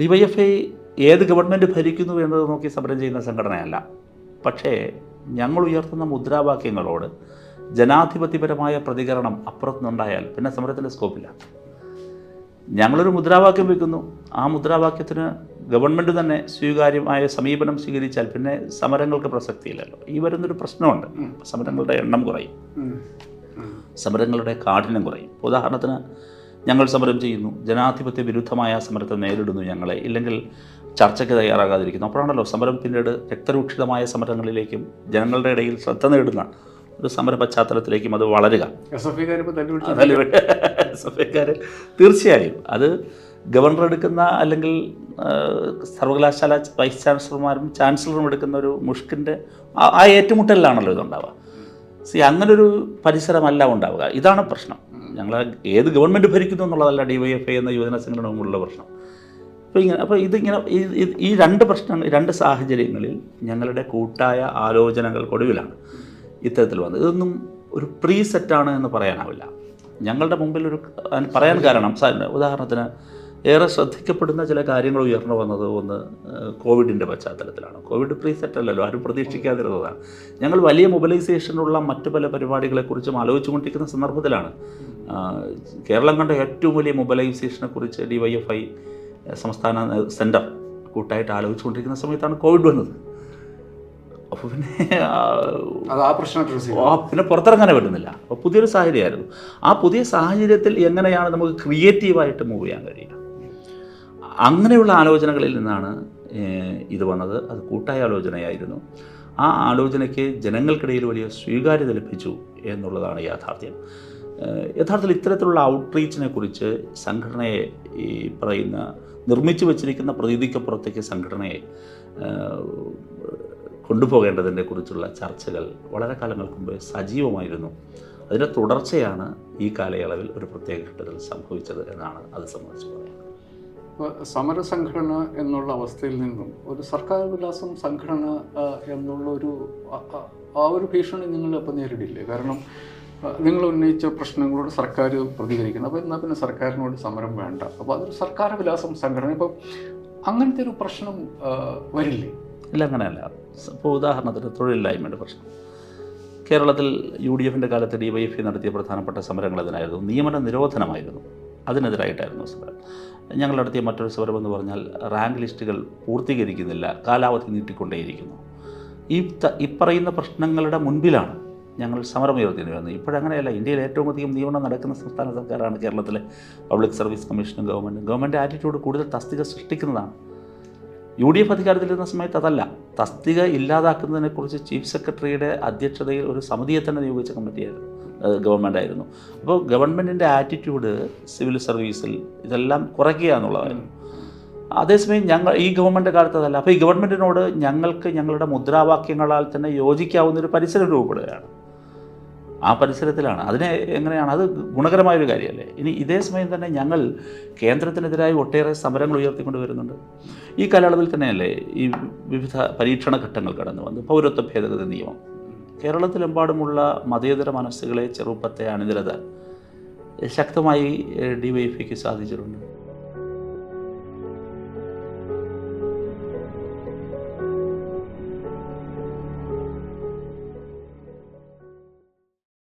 DYFI ഏത് government ഭരിക്കുന്നു എന്നത് നോക്കി സമരം ചെയ്യുന്ന സംഘടനയല്ല. പക്ഷേ ഞങ്ങൾ ഉയർത്തുന്ന മുദ്രാവാക്യങ്ങളോട് ജനാധിപത്യപരമായ പ്രതികരണം അപ്പുറത്തുനിന്നുണ്ടായാൽ പിന്നെ സമരത്തിന്റെ സ്കോപ്പില്ല. ഞങ്ങളൊരു മുദ്രാവാക്യം വെക്കുന്നു. ആ മുദ്രാവാക്യത്തിന് ഗവൺമെന്റ് തന്നെ സ്വീകാര്യമായ സമീപനം സ്വീകരിച്ചാൽ പിന്നെ സമരങ്ങൾക്ക് പ്രസക്തിയില്ലല്ലോ. ഈ വരുന്നൊരു പ്രശ്നമുണ്ട്. സമരങ്ങളുടെ എണ്ണം കുറയും. സമരങ്ങളുടെ കാഠിന്യം കുറയും. ഉദാഹരണത്തിന് ഞങ്ങൾ സമരം ചെയ്യുന്നു. ജനാധിപത്യ വിരുദ്ധമായ സമരത്തെ നേരിടുന്നു ഞങ്ങളെ. ഇല്ലെങ്കിൽ ചർച്ചയ്ക്ക് തയ്യാറാകാതിരിക്കുന്നു. അപ്പോഴാണല്ലോ സമരം പിന്നീട് രക്തരൂക്ഷിതമായ സമരങ്ങളിലേക്കും ജനങ്ങളുടെ ഇടയിൽ ശ്രദ്ധ നേടുന്ന ഒരു സമര പശ്ചാത്തലത്തിലേക്കും അത് വളരുക. എസ് എഫ് ഐക്കാർ തീർച്ചയായും അത് ഗവർണർ എടുക്കുന്ന അല്ലെങ്കിൽ സർവകലാശാല വൈസ് ചാൻസലർമാരും ചാൻസലറും എടുക്കുന്ന ഒരു മുഷ്കിന്റെ ആ ഏറ്റുമുട്ടലിലാണല്ലോ ഇതുണ്ടാവുക. സി അങ്ങനൊരു പരിസരമല്ല ഉണ്ടാവുക. ഇതാണ് പ്രശ്നം. ഞങ്ങൾ ഏത് ഗവൺമെന്റ് ഭരിക്കുന്നു എന്നുള്ളതല്ല ഡി വൈ എഫ് ഐ എന്ന യുവജന സംഘടന മുമ്പുള്ള പ്രശ്നം. അപ്പോൾ ഇങ്ങനെ അപ്പോൾ ഇതിങ്ങനെ ഈ- രണ്ട് പ്രശ്നങ്ങൾ രണ്ട് സാഹചര്യങ്ങളിൽ ഞങ്ങളുടെ കൂട്ടായ ആലോചനകൾക്കൊടുവിലാണ് ഇത്തരത്തിൽ വന്നത്. ഇതൊന്നും ഒരു പ്രീ സെറ്റാണ് എന്ന് പറയാനാവില്ല. ഞങ്ങളുടെ മുമ്പിൽ ഒരു പറയാൻ കാരണം ഉദാഹരണത്തിന് ഏറെ ശ്രദ്ധിക്കപ്പെടുന്ന ചില കാര്യങ്ങൾ ഉയർന്നു വന്നത് ഒന്ന് കോവിഡിന്റെ പശ്ചാത്തലത്തിലാണ്. കോവിഡ് പ്രീ സെറ്റ് അല്ലല്ലോ ആരും പ്രതീക്ഷിക്കാതിരുന്നതാണ്. ഞങ്ങൾ വലിയ മൊബിലൈസേഷനുള്ള മറ്റു പല പരിപാടികളെക്കുറിച്ചും ആലോചിച്ചുകൊണ്ടിരിക്കുന്ന സന്ദർഭത്തിലാണ് കേരളം കണ്ട ഏറ്റവും വലിയ മൊബൈലൈസേഷനെ കുറിച്ച് ഡി വൈ എഫ് ഐ സംസ്ഥാന സെന്റർ കൂട്ടായിട്ട് ആലോചിച്ചുകൊണ്ടിരിക്കുന്ന സമയത്താണ് കോവിഡ് വന്നത്. അപ്പോൾ പിന്നെ ആ, പ്രശ്നം പിന്നെ പുറത്തിറങ്ങാനേ പറ്റുന്നില്ല. അപ്പോൾ പുതിയൊരു സാഹചര്യമായിരുന്നു. ആ പുതിയ സാഹചര്യത്തിൽ എങ്ങനെയാണ് നമുക്ക് ക്രിയേറ്റീവായിട്ട് മൂവ് ചെയ്യാൻ കഴിയുക? അങ്ങനെയുള്ള ആലോചനകളിൽ നിന്നാണ് ഇത് വന്നത്. അത് കൂട്ടായ ആലോചനയായിരുന്നു. ആ ആലോചനയ്ക്ക് ജനങ്ങൾക്കിടയിൽ വലിയ സ്വീകാര്യത ലഭിച്ചു എന്നുള്ളതാണ് യാഥാർത്ഥ്യം. യഥാർത്ഥത്തിൽ ഇത്തരത്തിലുള്ള ഔട്ട്റീച്ചിനെ കുറിച്ച് സംഘടനയെ ഈ പറയുന്ന നിർമ്മിച്ചു വച്ചിരിക്കുന്ന പ്രതീതിക്കപ്പുറത്തേക്ക് സംഘടനയെ കൊണ്ടുപോകേണ്ടതിനെ കുറിച്ചുള്ള ചർച്ചകൾ വളരെ കാലങ്ങൾക്ക് മുമ്പ് സജീവമായിരുന്നു. അതിന്റെ തുടർച്ചയാണ് ഈ കാലയളവിൽ ഒരു പ്രത്യേക ഘട്ടത്തിൽ സംഭവിച്ചത് എന്നാണ് അത് സംബന്ധിച്ച് പറയുന്നത്. ഇപ്പോൾ സമരസംഘടന എന്നുള്ള അവസ്ഥയിൽ നിന്നും ഒരു സർക്കാർ വിലാസം സംഘടന എന്നുള്ള ഒരു ആ- ഒരു ഭീഷണി നിങ്ങൾ അപ്പോൾ നേരിടില്ലേ? കാരണം നിങ്ങൾ ഉന്നയിച്ച പ്രശ്നങ്ങളോട് സർക്കാർ പ്രതികരിക്കണം അപ്പോൾ എന്നാൽ പിന്നെ സർക്കാരിനോട് സമരം വേണ്ട. അപ്പോൾ അതൊരു സർക്കാർ വിലാസം സംഘടന. ഇപ്പം അങ്ങനത്തെ ഒരു പ്രശ്നം വരില്ലേ? ഇല്ല അങ്ങനെയല്ല. ഇപ്പോൾ ഉദാഹരണത്തിന് തൊഴിലില്ലായ്മയുടെ പ്രശ്നം. കേരളത്തിൽ യു ഡി എഫിന്റെ കാലത്ത് ഡി വൈ എഫ് നടത്തിയ പ്രധാനപ്പെട്ട സമരങ്ങൾ അതിനായിരുന്നു. നിയമന നിരോധനമായിരുന്നു. അതിനെതിരായിട്ടായിരുന്നു സമരം. ഞങ്ങൾ നടത്തിയ മറ്റൊരു സമരം എന്ന് പറഞ്ഞാൽ റാങ്ക് ലിസ്റ്റുകൾ പൂർത്തീകരിക്കുന്നില്ല. കാലാവധി നീട്ടിക്കൊണ്ടേയിരിക്കുന്നു. ഈ ഇപ്പറയുന്ന പ്രശ്നങ്ങളുടെ മുൻപിലാണ് ഞങ്ങൾ സമരം സമരമുയർത്തേണ്ടി വന്നത് ഇപ്പോഴങ്ങനെയല്ല ഇന്ത്യയിൽ ഏറ്റവും അധികം നിയമനം നടക്കുന്ന സംസ്ഥാന സർക്കാരാണ് കേരളത്തിലെ പബ്ലിക് സർവീസ് കമ്മീഷനും ഗവൺമെന്റും ഗവൺമെന്റ് ആറ്റിറ്റ്യൂഡ് കൂടുതൽ തസ്തിക സൃഷ്ടിക്കുന്നതാണ്. യു ഡി എഫ് അധികാരത്തിലിരുന്ന സമയത്ത് അതല്ല. തസ്തിക ഇല്ലാതാക്കുന്നതിനെക്കുറിച്ച് ചീഫ് സെക്രട്ടറിയുടെ അധ്യക്ഷതയിൽ ഒരു സമിതിയെ തന്നെ നിയോഗിച്ച കമ്മിറ്റിയായിരുന്നു ഗവൺമെന്റ് ആയിരുന്നു. അപ്പോൾ ഗവൺമെന്റിന്റെ ആറ്റിറ്റ്യൂഡ് സിവിൽ സർവീസിൽ ഇതെല്ലാം കുറയ്ക്കുക എന്നുള്ളതായിരുന്നു. അതേസമയം ഞങ്ങൾ ഈ ഗവൺമെന്റ് കാലത്ത് അതല്ല. അപ്പോൾ ഈ ഗവൺമെന്റിനോട് ഞങ്ങൾക്ക് ഞങ്ങളുടെ മുദ്രാവാക്യങ്ങളാൽ തന്നെ യോജിക്കാവുന്ന ഒരു പരിസരം രൂപപ്പെടുകയാണ്. ആ പരിസരത്തിലാണ്. അതിനെ എങ്ങനെയാണ്? അത് ഗുണകരമായൊരു കാര്യമല്ലേ? ഇനി ഇതേ സമയം തന്നെ ഞങ്ങൾ കേന്ദ്രത്തിനെതിരായി ഒട്ടേറെ സമരങ്ങൾ ഉയർത്തിക്കൊണ്ട് വരുന്നുണ്ട്. ഈ കാലയളവിൽ തന്നെയല്ലേ ഈ വിവിധ പരീക്ഷണ ഘട്ടങ്ങൾ കടന്നു വന്നു പൗരത്വ ഭേദഗതി നിയമം. കേരളത്തിലെമ്പാടുമുള്ള മതേതര മനസ്സുകളെ ചെറുപ്പത്തെ അണിനിരതാൻ ശക്തമായി ഡി വൈ എഫ് സാധിച്ചിട്ടുണ്ട്.